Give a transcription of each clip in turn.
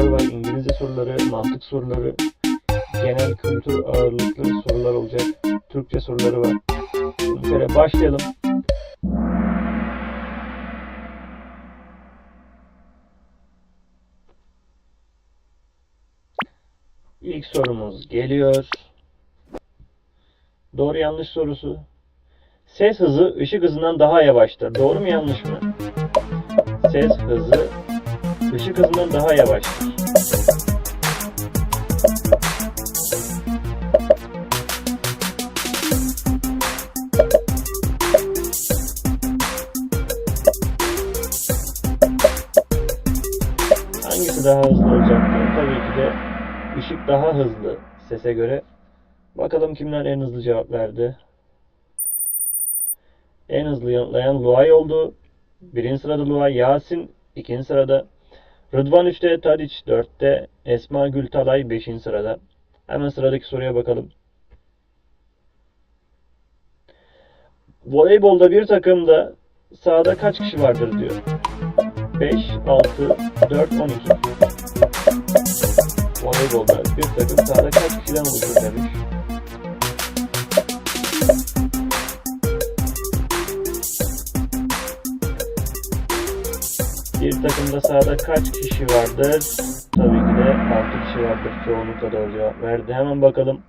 soruları var. İngilizce soruları, mantık soruları, genel kültür ağırlıklı sorular olacak. Türkçe soruları var. Bir kere başlayalım. İlk sorumuz geliyor. Doğru yanlış sorusu. Ses hızı ışık hızından daha yavaştır. Doğru mu yanlış mı? Ses hızı ışık hızından daha yavaştır. Hangisi daha hızlı olacaktır? Tabii ki de ışık daha hızlı sese göre. Bakalım kimler en hızlı cevap verdi. En hızlı yanıtlayan Luay oldu. Birinci sırada Luay, Yasin ikinci sırada. Rıdvan 3'te, Tadiç 4'te, Esma Gültalay 5. sırada. Hemen sıradaki soruya bakalım. Voleybolda bir takımda sahada kaç kişi vardır diyor. 5, 6, 4, 12. Voleybolda bir takım sahada kaç kişiden oluşur demiş. Bir takımda sahada kaç kişi vardır? Tabii ki de 6 kişi vardır. Çoğunlukla doğru cevap verdi. Hemen bakalım.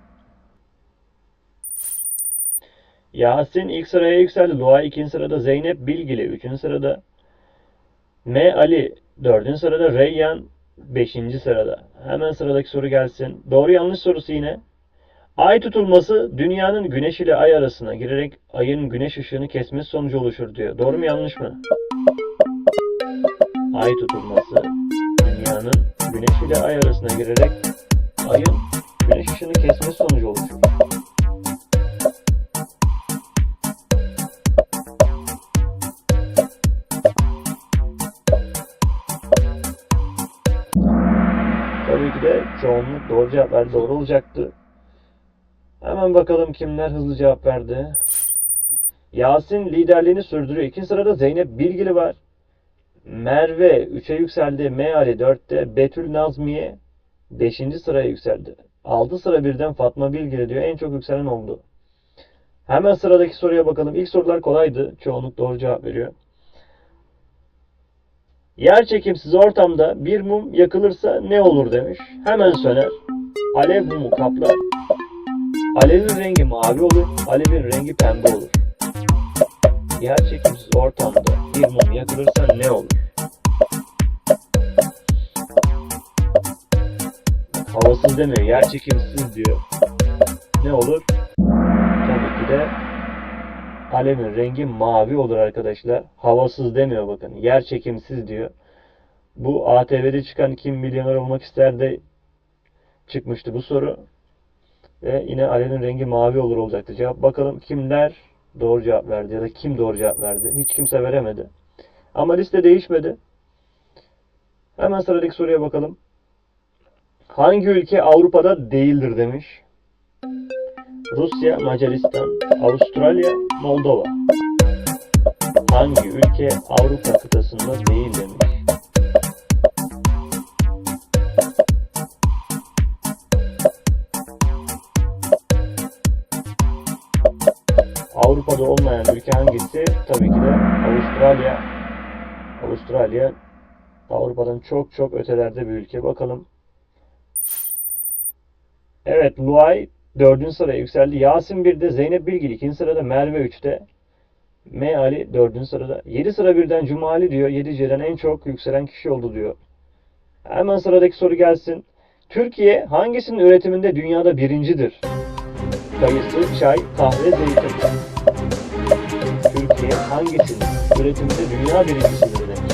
Yasin ilk sıraya yükseldi. Lua ikinci sırada. Zeynep Bilgili üçüncü sırada. M. Ali dördüncü sırada. Reyyan beşinci sırada. Hemen sıradaki soru gelsin. Doğru yanlış sorusu yine. Ay tutulması dünyanın güneş ile ay arasına girerek ayın güneş ışığını kesmesi sonucu oluşur diyor. Doğru mu yanlış mı? Ay tutulması dünyanın güneş ile ay arasına girerek ayın güneş ışığını kesmesi sonucu oluşur. Tabii ki de çoğunluk doğru cevaplar doğru olacaktı. Hemen bakalım kimler hızlı cevap verdi. Yasin liderliğini sürdürüyor. İkinci sırada Zeynep Bilgili var. Merve 3'e yükseldi. Meali 4'te. Betül Nazmiye 5. sıraya yükseldi. 6 sıra birden Fatma Bilgili diyor. En çok yükselen oldu. Hemen sıradaki soruya bakalım. İlk sorular kolaydı. Çoğunluk doğru cevap veriyor. Yer çekimsiz ortamda bir mum yakılırsa ne olur demiş. Hemen söner. Alev mumu kaplar. Alevin rengi mavi olur. Alevin rengi pembe olur. Yer çekimsiz ortamda bir mum yakılırsa ne olur? Havasız demiyor, yer çekimsiz diyor. Ne olur? Tabii ki de alevin rengi mavi olur arkadaşlar. Havasız demiyor bakın. Yer çekimsiz diyor. Bu ATV'de çıkan Kim Milyoner Olmak ister'de çıkmıştı bu soru. Ve yine alevin rengi mavi olur olacaktı. Cevap bakalım kimler doğru cevap verdi ya da kim doğru cevap verdi. Hiç kimse veremedi. Ama liste değişmedi. Hemen sıradaki soruya bakalım. Hangi ülke Avrupa'da değildir demiş. Rusya, Macaristan, Avustralya, Moldova. Hangi ülke Avrupa kıtasında değil demiş. Avrupa'da olmayan ülke hangisi? Tabii ki de Avustralya. Avustralya Avrupa'dan çok çok ötelerde bir ülke. Bakalım. Evet, Luay 4. sıraya yükseldi. Yasin 1'de, Zeynep Bilgil 2. sırada, Merve 3'te. M Ali 4. sırada. 7 sıra birden Cumali diyor. 7 C'den en çok yükselen kişi oldu diyor. Hemen sıradaki soru gelsin. Türkiye hangisinin üretiminde dünyada birincidir? Kayısı, çay, kahve, zeytin. Türkiye hangisinin üretiminde dünya birincisidir demiş.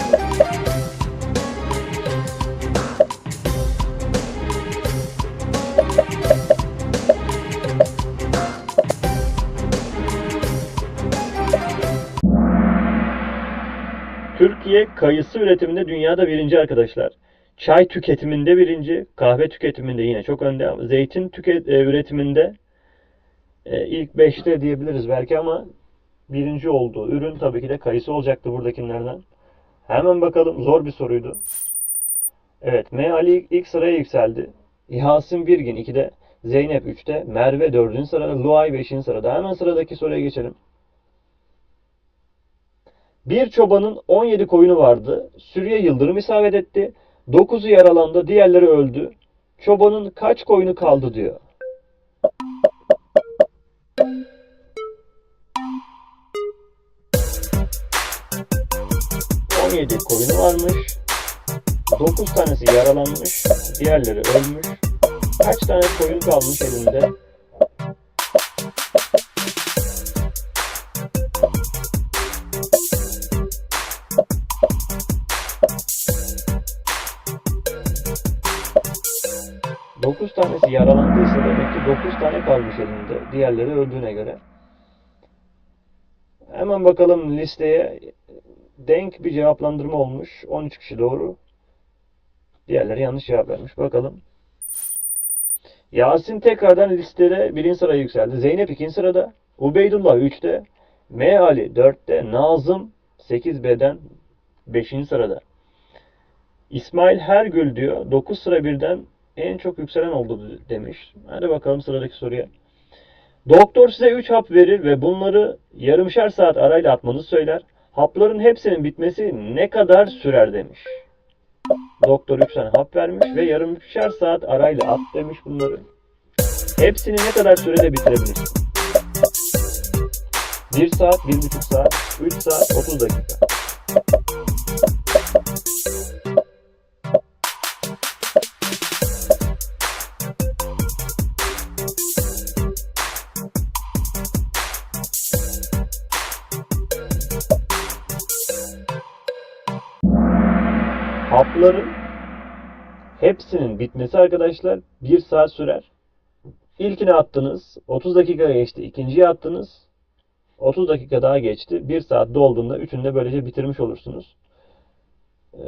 Türkiye kayısı üretiminde dünyada birinci arkadaşlar. Çay tüketiminde birinci, kahve tüketiminde yine çok önde. Zeytin tüket, e, üretiminde e, ilk 5'te diyebiliriz belki ama birinci olduğu ürün tabii ki de kayısı olacaktı buradakilerden. Hemen bakalım zor bir soruydu. Evet, Meali ilk sıraya yükseldi. Yasin Birgin 2'de, Zeynep 3'te, Merve 4. sırada, Luay 5. sırada. Hemen sıradaki soruya geçelim. Bir çobanın 17 koyunu vardı. Sürüye yıldırım isabet etti. 9'u yaralandı, diğerleri öldü. Çobanın kaç koyunu kaldı diyor. ...17 koyunu varmış. 9 tanesi yaralanmış, diğerleri ölmüş. Kaç tane koyun kalmış elinde? Dokuz tanesi yaralandıysa demek ki dokuz tane kalmış elinde. Diğerleri öldüğüne göre. Hemen bakalım listeye. Denk bir cevaplandırma olmuş. 13 kişi doğru. Diğerleri yanlış cevap vermiş. Bakalım. Yasin tekrardan listede birinci sıraya yükseldi. Zeynep ikinci sırada. Ubeydullah 3'te. M. Ali 4'te. Nazım 8B'den 5. sırada. İsmail Hergül diyor. 9 sıra birden en çok yükselen oldu demiş. Hadi bakalım sıradaki soruya. Doktor size 3 hap verir ve bunları yarımşar saat arayla atmanızı söyler. Hapların hepsinin bitmesi ne kadar sürer demiş. Doktor 3 tane hap vermiş ve yarımşar saat arayla at demiş bunları. Hepsini ne kadar sürede bitirebilirsin? 1 saat, 1,5 saat, 3 saat, 30 dakika. Hapların hepsinin bitmesi arkadaşlar 1 saat sürer. İlkini attınız. 30 dakika geçti. İkinciyi attınız. 30 dakika daha geçti. 1 saat dolduğunda üçünü de böylece bitirmiş olursunuz. Ee,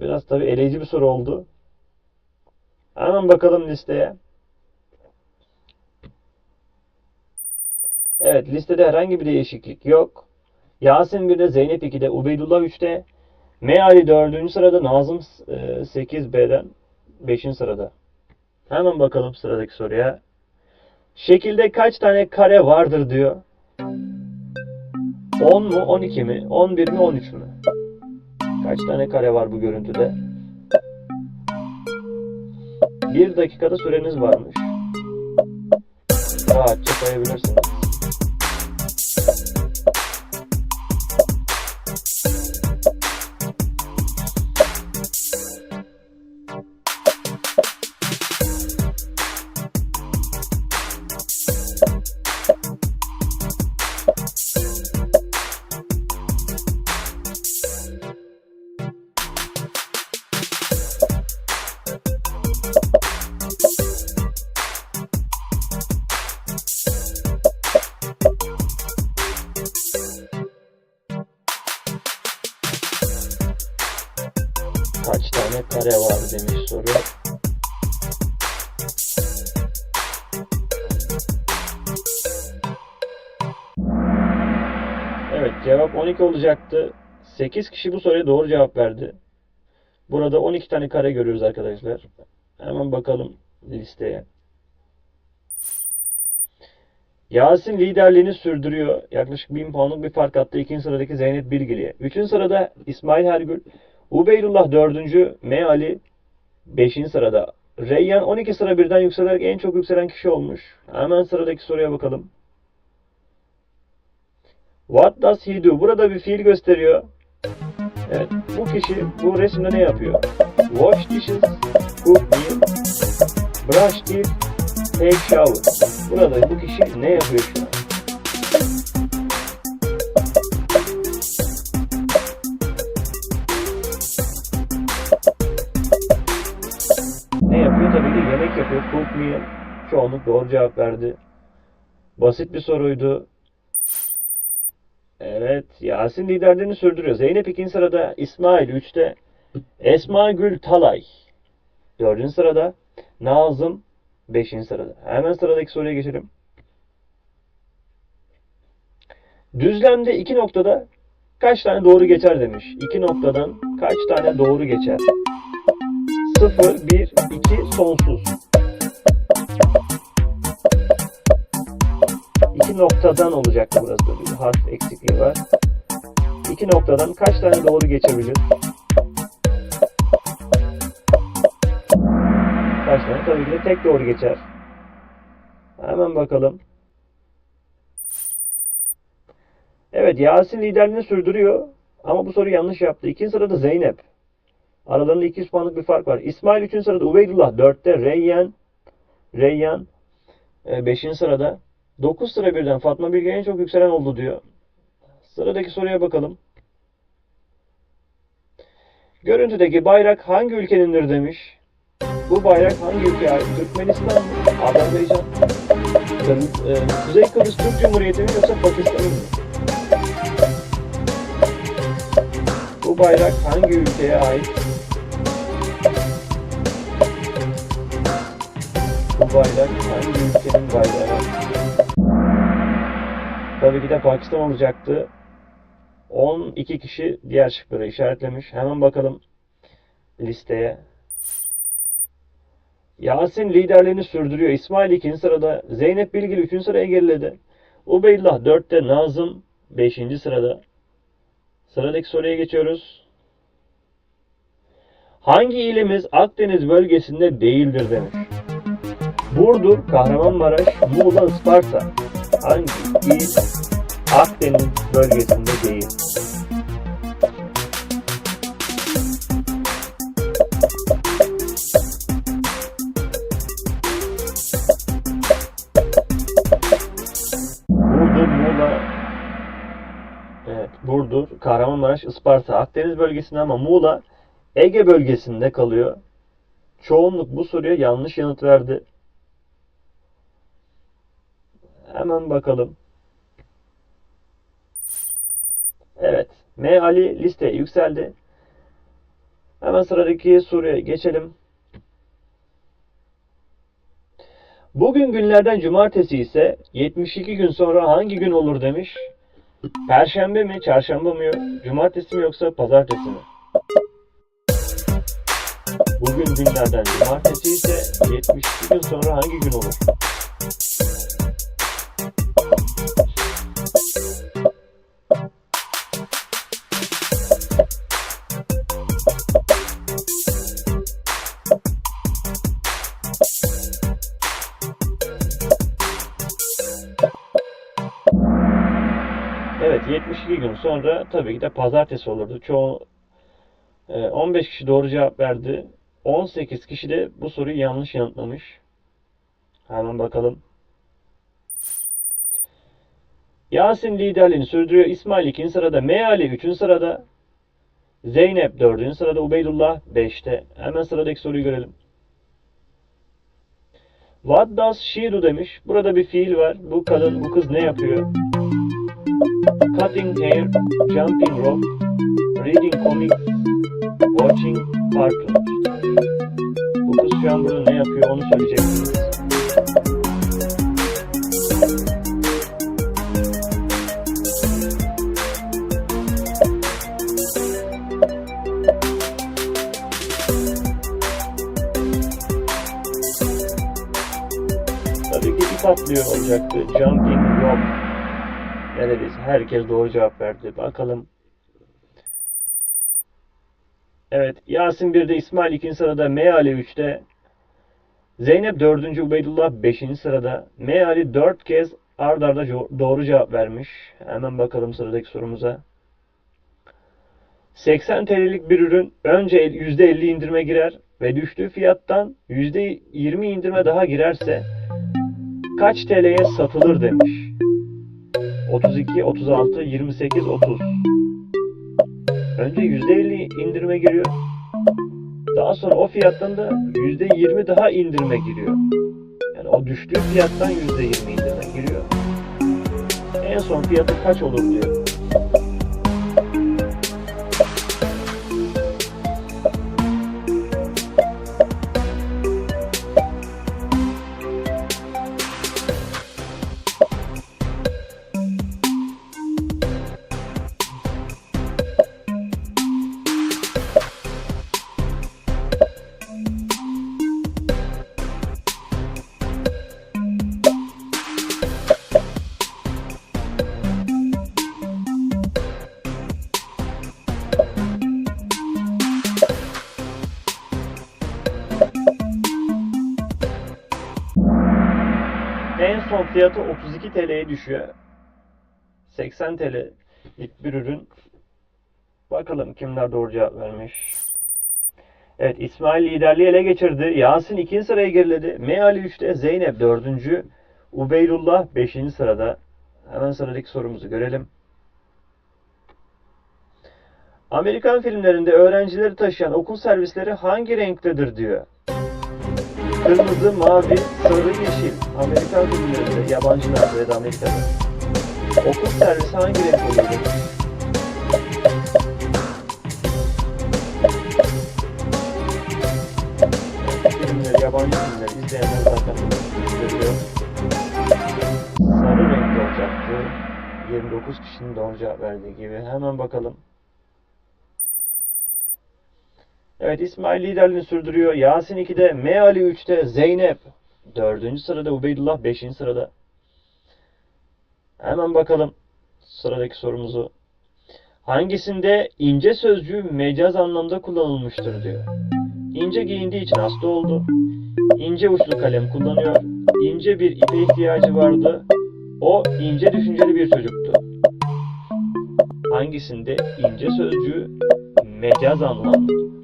biraz tabi eleyici bir soru oldu. Hemen bakalım listeye. Evet listede herhangi bir değişiklik yok. Yasin 1'de, Zeynep 2'de, Ubeydullah 3'te, Meali 4. sırada, Nazım e, 8B'den 5. sırada. Hemen bakalım sıradaki soruya. Şekilde kaç tane kare vardır diyor. 10 mu, 12 mi, 11 mi, 13 mü? Kaç tane kare var bu görüntüde? Bir dakikada süreniz varmış. Rahatça sayabilirsiniz. Kaç tane kare var demiş soru. Evet cevap 12 olacaktı. 8 kişi bu soruya doğru cevap verdi. Burada 12 tane kare görüyoruz arkadaşlar. Hemen bakalım listeye. Yasin liderliğini sürdürüyor. Yaklaşık 1000 puanlık bir fark attı. İkinci sıradaki Zeynep Bilgili'ye. Üçüncü sırada İsmail Hergül. Ubeydullah dördüncü. M. Ali 5. sırada. Reyyan 12 sıra birden yükselerek en çok yükselen kişi olmuş. Hemen sıradaki soruya bakalım. What does he do? Burada bir fiil gösteriyor. Evet, bu kişi bu resimde ne yapıyor? Wash dishes, cook meal, brush teeth, take shower. Burada bu kişi ne yapıyor şu an? Meal. Çoğunluk doğru cevap verdi. Basit bir soruydu. Evet. Yasin liderliğini sürdürüyor. Zeynep ikinci sırada. İsmail üçte. Esma Gül Talay. Dördüncü sırada. Nazım beşinci sırada. Hemen sıradaki soruya geçelim. Düzlemde iki noktada kaç tane doğru geçer demiş. İki noktadan kaç tane doğru geçer? 0, 1, 2, sonsuz. Noktadan olacaktı burası. Bir harf eksikliği var. İki noktadan kaç tane doğru geçebilir? Kaç tane? Tabii ki de tek doğru geçer. Hemen bakalım. Evet Yasin liderliğini sürdürüyor. Ama bu soru yanlış yaptı. İkinci sırada Zeynep. Aralarında 200 puanlık bir fark var. İsmail 3. sırada Ubeydullah 4'te. Reyyan Reyyan 5. sırada. 9 sıra birden Fatma Bilge en çok yükselen oldu diyor. Sıradaki soruya bakalım. Görüntüdeki bayrak hangi ülkenindir demiş. Bu bayrak hangi ülkeye ait? Türkmenistan? Azerbaycan, e, Kuzey Kıbrıs Türk Cumhuriyeti mi yoksa Pakistan mı? Bu bayrak hangi ülkeye ait? Bu bayrak hangi ülkenin bayrağı? Tabii ki de Pakistan olacaktı. 12 kişi diğer şıkları işaretlemiş. Hemen bakalım listeye. Yasin liderliğini sürdürüyor. İsmail 2. sırada. Zeynep Bilgili 3. sıraya geriledi. Ubeydullah 4'te. Nazım 5. sırada. Sıradaki soruya geçiyoruz. Hangi ilimiz Akdeniz bölgesinde değildir demiş. Burdur, Kahramanmaraş, Muğla, Isparta. Hangi il Akdeniz bölgesinde değil? Evet, Burdur, Kahramanmaraş, Isparta, Akdeniz bölgesinde ama Muğla Ege bölgesinde kalıyor. Çoğunluk bu soruya yanlış yanıt verdi. Hemen bakalım. Evet. M. Ali listeye yükseldi. Hemen sıradaki soruya geçelim. Bugün günlerden cumartesi ise 72 gün sonra hangi gün olur demiş. Perşembe mi, çarşamba mı, cumartesi mi yoksa pazartesi mi? Bugün günlerden cumartesi ise 72 gün sonra hangi gün olur? 72 gün sonra tabii ki de pazartesi olurdu. Çoğu e, 15 kişi doğru cevap verdi. 18 kişi de bu soruyu yanlış yanıtlamış. Hemen bakalım. Yasin liderliğini sürdürüyor. İsmail 2. sırada. Meali 3. sırada. Zeynep 4. sırada. Ubeydullah 5'te. Hemen sıradaki soruyu görelim. What does she do demiş. Burada bir fiil var. Bu kadın, bu kız ne yapıyor? Cutting hair, jumping rope, reading comics, watching cartoons. Bu kız şu an burada ne yapıyor onu söyleyeceksiniz. Tabii ki ip atlıyor olacaktı. Jumping rope. Neredeyse herkes doğru cevap verdi. Bakalım. Evet. Yasin 1'de İsmail 2. sırada. Meali 3'te. Zeynep 4. Ubeydullah 5. sırada. Meali 4 kez ard arda doğru cevap vermiş. Hemen bakalım sıradaki sorumuza. 80 TL'lik bir ürün önce el- %50 indirime girer ve düştüğü fiyattan %20 indirime daha girerse kaç TL'ye satılır demiş. 32, 36, 28, 30. Önce %50 indirime giriyor. Daha sonra o fiyattan da %20 daha indirime giriyor. Yani o düştüğü fiyattan %20 indirime giriyor. En son fiyatı kaç olur diyor. Son fiyatı 32 TL'ye düşüyor. 80 TL'lik bir ürün. Bakalım kimler doğru cevap vermiş. Evet İsmail liderliği ele geçirdi. Yasin 2. sıraya geriledi. Meali 3'te Zeynep 4. Ubeyrullah 5. sırada. Hemen sıradaki sorumuzu görelim. Amerikan filmlerinde öğrencileri taşıyan okul servisleri hangi renktedir diyor. Kırmızı, mavi, sarı, yeşil. Amerikan filmlerinde, yabancılarda ya da Amerika'da. Okul servisi hangi renk oluyor? Filmleri, yabancı filmleri izleyenler zaten görüyor. Sarı renkli olacaktı. 29 kişinin doğru cevap verdiği gibi. Hemen bakalım. Evet İsmail liderliğini sürdürüyor. Yasin 2'de, Meali 3'te, Zeynep 4. sırada, Ubeydullah 5. sırada. Hemen bakalım sıradaki sorumuzu. Hangisinde ince sözcüğü mecaz anlamda kullanılmıştır diyor. İnce giyindiği için hasta oldu. İnce uçlu kalem kullanıyor. İnce bir ipe ihtiyacı vardı. O ince düşünceli bir çocuktu. Hangisinde ince sözcüğü mecaz anlamda?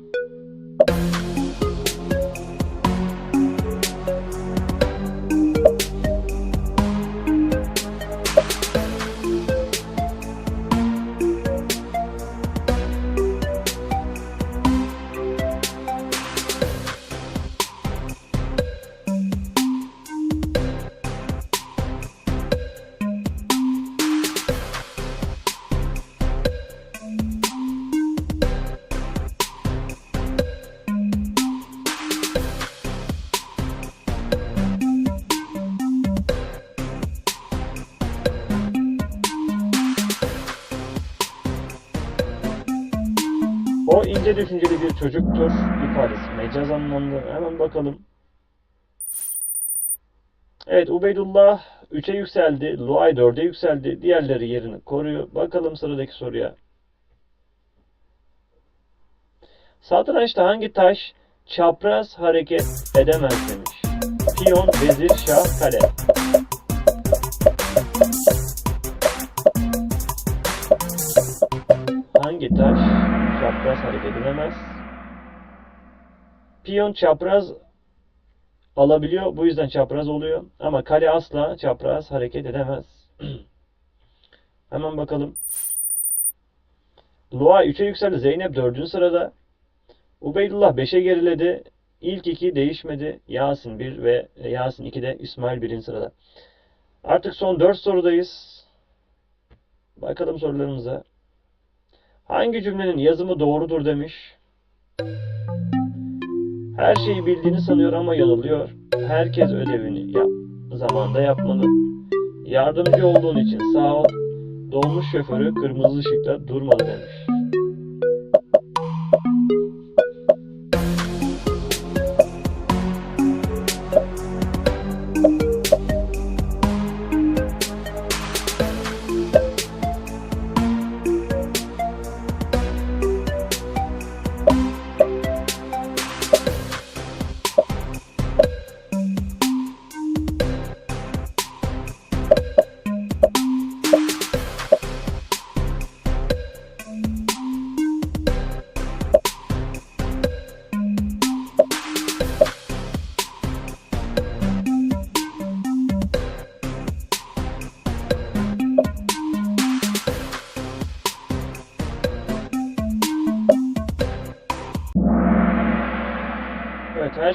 O ince düşünceli bir çocuktur ifadesi mecaz anlamında. Hemen bakalım. Evet Ubeydullah 3'e yükseldi. Luay 4'e yükseldi. Diğerleri yerini koruyor. Bakalım sıradaki soruya. Satrançta hangi taş çapraz hareket edemez demiş. Piyon, vezir, şah, kale. Hangi taş çapraz hareket edemez? Piyon çapraz alabiliyor. Bu yüzden çapraz oluyor. Ama kale asla çapraz hareket edemez. Hemen bakalım. Lua 3'e yükseldi. Zeynep 4. sırada. Ubeydullah 5'e geriledi. İlk iki değişmedi. Yasin 1 ve Yasin 2'de İsmail 1. sırada. Artık son 4 sorudayız. Bakalım sorularımıza. Hangi cümlenin yazımı doğrudur demiş. Her şeyi bildiğini sanıyor ama yanılıyor. Herkes ödevini yap zamanda yapmalı. Yardımcı olduğun için sağ ol. Dolmuş şoförü kırmızı ışıkta durmalı demiş.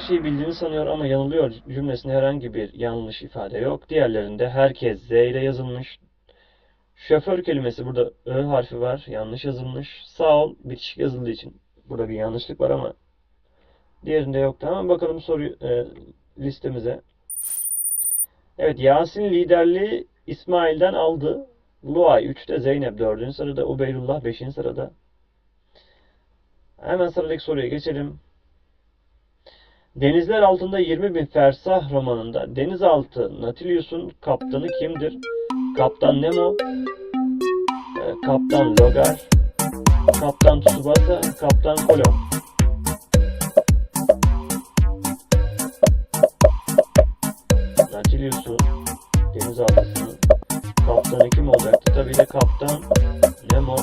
Şeyi bildiğini sanıyor ama yanılıyor cümlesinde herhangi bir yanlış ifade yok. Diğerlerinde herkes Z ile yazılmış. Şoför kelimesi burada Ö harfi var. Yanlış yazılmış. Sağ ol bitişik yazıldığı için burada bir yanlışlık var ama diğerinde yok. Hemen bakalım soru e, listemize. Evet Yasin liderliği İsmail'den aldı. Luay 3'te Zeynep 4. sırada. Ubeyrullah 5. sırada. Hemen sıradaki soruya geçelim. Denizler Altında 20 Bin Fersah romanında denizaltı Nautilus'un kaptanı kimdir? Kaptan Nemo, e, Kaptan Logar, Kaptan Tsubasa, Kaptan Kolomb. Nautilus'un denizaltısının kaptanı kim olacaktı? Tabii de kaptan Nemo.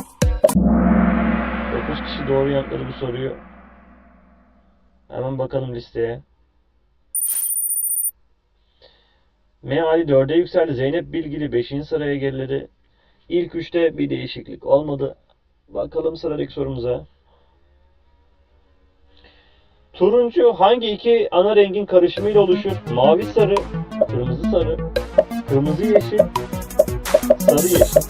9 kişi doğru yanıtladı bu soruyu. Hemen bakalım listeye. Meali 4'e yükseldi. Zeynep Bilgili 5. sıraya geriledi. İlk üçte bir değişiklik olmadı. Bakalım sıradaki sorumuza. Turuncu hangi iki ana rengin karışımıyla oluşur? Mavi sarı, kırmızı sarı, kırmızı yeşil, sarı yeşil.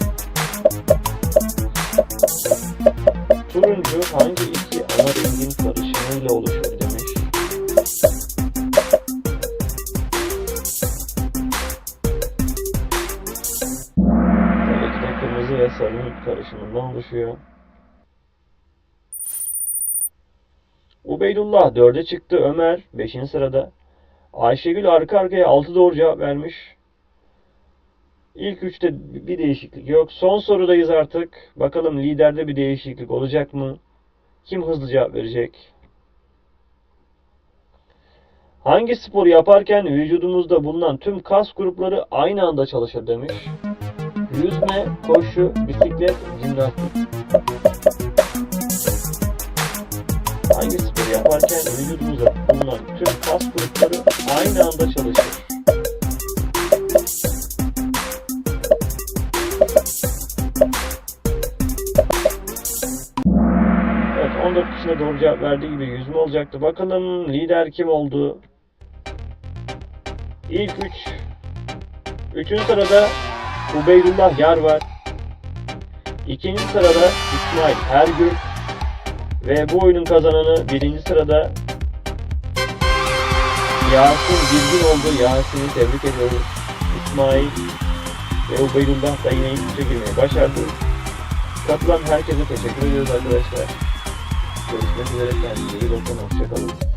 Turuncu hangi iki ana rengin karışımıyla oluşur ve karışımından oluşuyor. Ubeydullah 4'e çıktı. Ömer 5. sırada. Ayşegül arka arkaya 6 doğru cevap vermiş. İlk üçte bir değişiklik yok. Son sorudayız artık. Bakalım liderde bir değişiklik olacak mı? Kim hızlı cevap verecek? Hangi sporu yaparken vücudumuzda bulunan tüm kas grupları aynı anda çalışır demiş. Yüzme, koşu, bisiklet, jimnastik. Hangi sporu yaparken vücudumuzda bulunan tüm kas grupları aynı anda çalışır? Evet 14 kişine doğru cevap verdiği gibi yüzme olacaktı. Bakalım lider kim oldu? İlk 3. Üç. Üçüncü sırada Ubeydullah Yar var. İkinci sırada İsmail Ergül. Ve bu oyunun kazananı birinci sırada Yasin Bilgin oldu. Yasin'i tebrik ediyoruz. İsmail ve Ubeydullah da yine ilk üçe başardı. Katılan herkese teşekkür ediyoruz arkadaşlar. Görüşmek üzere. Kendinize iyi bakın. Hoşçakalın.